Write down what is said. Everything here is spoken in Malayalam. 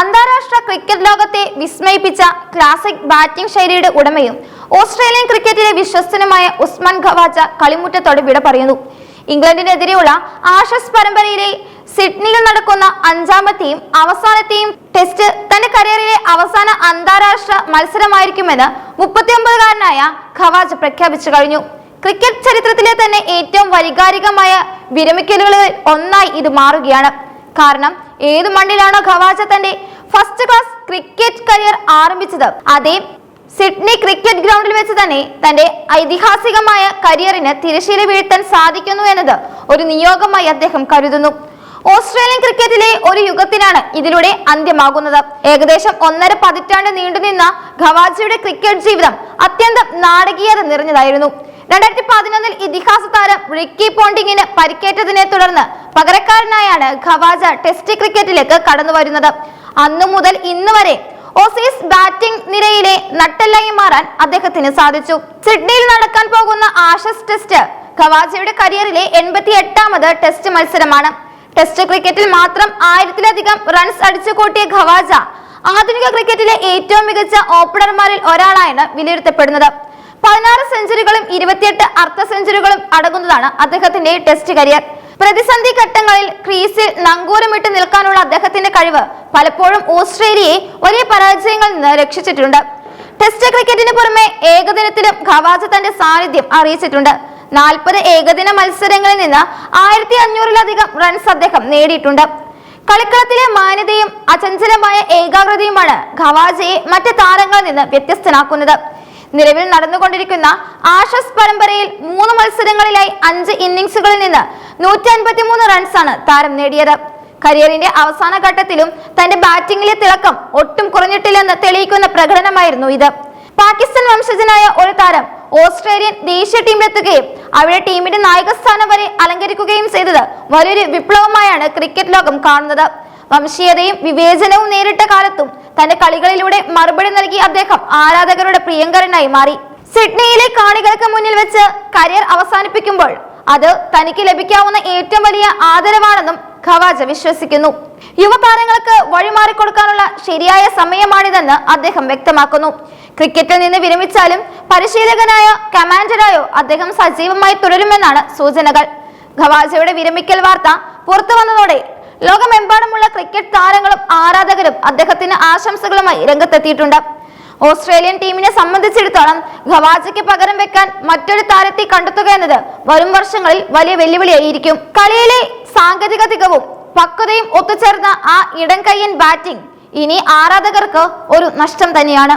അന്താരാഷ്ട്ര ക്രിക്കറ്റ് ലോകത്തെ വിസ്മയിപ്പിച്ച ക്ലാസിക് ബാറ്റിംഗ് ശൈലിയുടെ ഉടമയും ഓസ്ട്രേലിയൻ ക്രിക്കറ്റിലെ വിശ്വസ്തനുമായ ഉസ്മാൻ ഖവാച്ച കളിമുറ്റത്തോട് വിട പറയുന്നു. ഇംഗ്ലണ്ടിനെതിരെയുള്ള ആഷസ് പരമ്പരയിലെ സിഡ്നിയിൽ നടക്കുന്ന അഞ്ചാമത്തെയും അവസാനത്തെയും ടെസ്റ്റ് തന്റെ കരിയറിലെ അവസാന അന്താരാഷ്ട്ര മത്സരമായിരിക്കുമെന്ന് മുപ്പത്തിയൊമ്പതുകാരനായ ഖവാജ പ്രഖ്യാപിച്ചു കഴിഞ്ഞു. ക്രിക്കറ്റ് ചരിത്രത്തിലെ തന്നെ ഏറ്റവും വൈകാരികമായ വിരമിക്കലുകളിൽ ഒന്നായി ഇത് മാറുകയാണ്. കാരണം ഏത് മണ്ണിലാണോ ഖവാജ തന്റെ ഫസ്റ്റ് ക്ലാസ് ക്രിക്കറ്റ് കരിയർ ആരംഭിച്ചത്? അതേ സിഡ്നി ക്രിക്കറ്റ് ഗ്രൗണ്ടിൽ വെച്ച് തന്നെ തന്റെ ഐതിഹാസികമായ കരിയറിന് തിരശ്ശീല വീഴ്ത്താൻ സാധിക്കുന്നു എന്നത് ഒരു നിയോഗമായി അദ്ദേഹം കരുതുന്നു. ഓസ്ട്രേലിയൻ ക്രിക്കറ്റിലെ ഒരു യുഗത്തിനാണ് ഇതിലൂടെ അന്ത്യമാകുന്നത്. ഏകദേശം ഒന്നര പതിറ്റാണ്ട് നീണ്ടുനിന്ന ഖവാജിയുടെ ക്രിക്കറ്റ് ജീവിതം അത്യന്തം നാടകീയത നിറഞ്ഞതായിരുന്നു. രണ്ടായിരത്തി പതിനൊന്നിൽ ഇതിഹാസ താരം റിക്കി പോണ്ടിങ്ങിന് പരിക്കേറ്റതിനെ തുടർന്ന് പകരക്കാരനായാണ് ഖവാജ ടെസ്റ്റ് ക്രിക്കറ്റിലേക്ക് കടന്നു വരുന്നത്. അന്നു മുതൽ ഇന്ന് വരെ ഓസീസ് ബാറ്റിംഗ് നിരയിലെ നട്ടെല്ലായി മാറാൻ അദ്ദേഹത്തിന് സാധിച്ചു. സിഡ്നിയിൽ നടക്കാൻ പോകുന്ന ആഷസ് ടെസ്റ്റ് ഖവാജയുടെ കരിയറിലെ എൺപത്തി എട്ടാമത് ടെസ്റ്റ് മത്സരമാണ്. ടെസ്റ്റ് ക്രിക്കറ്റിൽ മാത്രം ആയിരത്തിലധികം റൺസ് അടിച്ചു കൂട്ടിയ ഖവാജ ആധുനിക ക്രിക്കറ്റിലെ ഏറ്റവും മികച്ച ഓപ്പണർമാരിൽ ഒരാളായാണ് വിലയിരുത്തപ്പെടുന്നത്. പതിനാറ് സെഞ്ചുറികളും ഇരുപത്തിയെട്ട് അർദ്ധ സെഞ്ചുറികളും അടങ്ങുന്നതാണ് അദ്ദേഹത്തിന്റെ ടെസ്റ്റ് കരിയർ പ്രതിസന്ധി ഘട്ടങ്ങളിൽ ക്രീസിൽ നങ്കൂരമിട്ട് നിൽക്കാനുള്ള അദ്ദേഹത്തിന്റെ കഴിവ് പലപ്പോഴും ഓസ്ട്രേലിയയെ ഒരേ പരാജയങ്ങളിൽ നിന്ന് രക്ഷിച്ചിട്ടുണ്ട്. ടെസ്റ്റ് ക്രിക്കറ്റിന് പുറമെ ഏകദിനത്തിലും ഖവാജ തന്റെ സാന്നിധ്യം അറിയിച്ചിട്ടുണ്ട്. നാൽപ്പത് ഏകദിന മത്സരങ്ങളിൽ നിന്ന് ആയിരത്തി അഞ്ഞൂറിലധികം റൺസ് അദ്ദേഹം നേടിയിട്ടുണ്ട്. കളിക്കളത്തിലെ മാന്യതയും അചഞ്ചലമായ ഏകാഗ്രതയുമാണ് ഖവാജയെ മറ്റ് താരങ്ങളിൽ നിന്ന് വ്യത്യസ്തനാക്കുന്നത്. നിലവിൽ നടന്നുകൊണ്ടിരിക്കുന്ന ആഷസ് പരമ്പരയിൽ മൂന്ന് മത്സരങ്ങളിലായി അഞ്ച് ഇന്നിംഗ്സുകളിൽ നിന്ന് നൂറ്റി അൻപത്തിമൂന്ന് റൺസാണ് താരം നേടിയത്. കരിയറിന്റെ അവസാന ഘട്ടത്തിലും തന്റെ ബാറ്റിംഗിലെ തിളക്കം ഒട്ടും കുറഞ്ഞിട്ടില്ലെന്ന് തെളിയിക്കുന്ന പ്രകടനമായിരുന്നു ഇത്. പാകിസ്ഥാൻ വംശജനായ ഒരു താരം ഓസ്ട്രേലിയൻ ദേശീയ ടീമിലെത്തുകയും അവിടെ ടീമിന്റെ നായകസ്ഥാനം വരെ അലങ്കരിക്കുകയും ചെയ്തത് വലിയൊരു വിപ്ലവമായാണ് ക്രിക്കറ്റ് ലോകം കാണുന്നത്. വംശീയതയും വിവേചനവും നേരിട്ട കാലത്തും തന്റെ കളികളിലൂടെ മറുപടി നൽകി അദ്ദേഹം ആരാധകരുടെ പ്രിയങ്കരനായി മാറി. സിഡ്നിയിലെ കാണികൾക്ക് മുന്നിൽ വെച്ച് കരിയർ അവസാനിപ്പിക്കുമ്പോൾ അത് തനിക്ക് ലഭിക്കാവുന്ന ഏറ്റവും വലിയ ആദരവാണെന്നും ഖവാജ വിശ്വസിക്കുന്നു. യുവതാരങ്ങൾക്ക് വഴിമാറിക്കൊടുക്കാനുള്ള ശരിയായ സമയമാണിതെന്ന് അദ്ദേഹം വ്യക്തമാക്കുന്നു. ക്രിക്കറ്റിൽ നിന്ന് വിരമിച്ചാലും പരിശീലകനായോ കമാൻഡറായോ അദ്ദേഹം സജീവമായി തുടരുമെന്നാണ് സൂചനകൾ. ഖവാജയുടെ വിരമിക്കൽ വാർത്ത പുറത്തു വന്നതോടെ ലോകമെമ്പാടുമുള്ള ക്രിക്കറ്റ് താരങ്ങളും ആരാധകരും അദ്ദേഹത്തിന് ആശംസകളുമായി രംഗത്തെത്തിയിട്ടുണ്ട്. ഓസ്ട്രേലിയൻ ടീമിനെ സംബന്ധിച്ചിടത്തോളം ഖവാജയ്ക്ക് പകരം വെക്കാൻ മറ്റൊരു താരത്തെ കണ്ടെത്തുക എന്നത് വരും വർഷങ്ങളിൽ വലിയ വെല്ലുവിളിയായിരിക്കും. കളിയിലെ സാങ്കേതിക തികവും പക്വതയും ഒത്തുചേർന്ന ആ ഇടം കയ്യൻ ബാറ്റിംഗ് ഇനി ആരാധകർക്ക് ഒരു നഷ്ടം തന്നെയാണ്.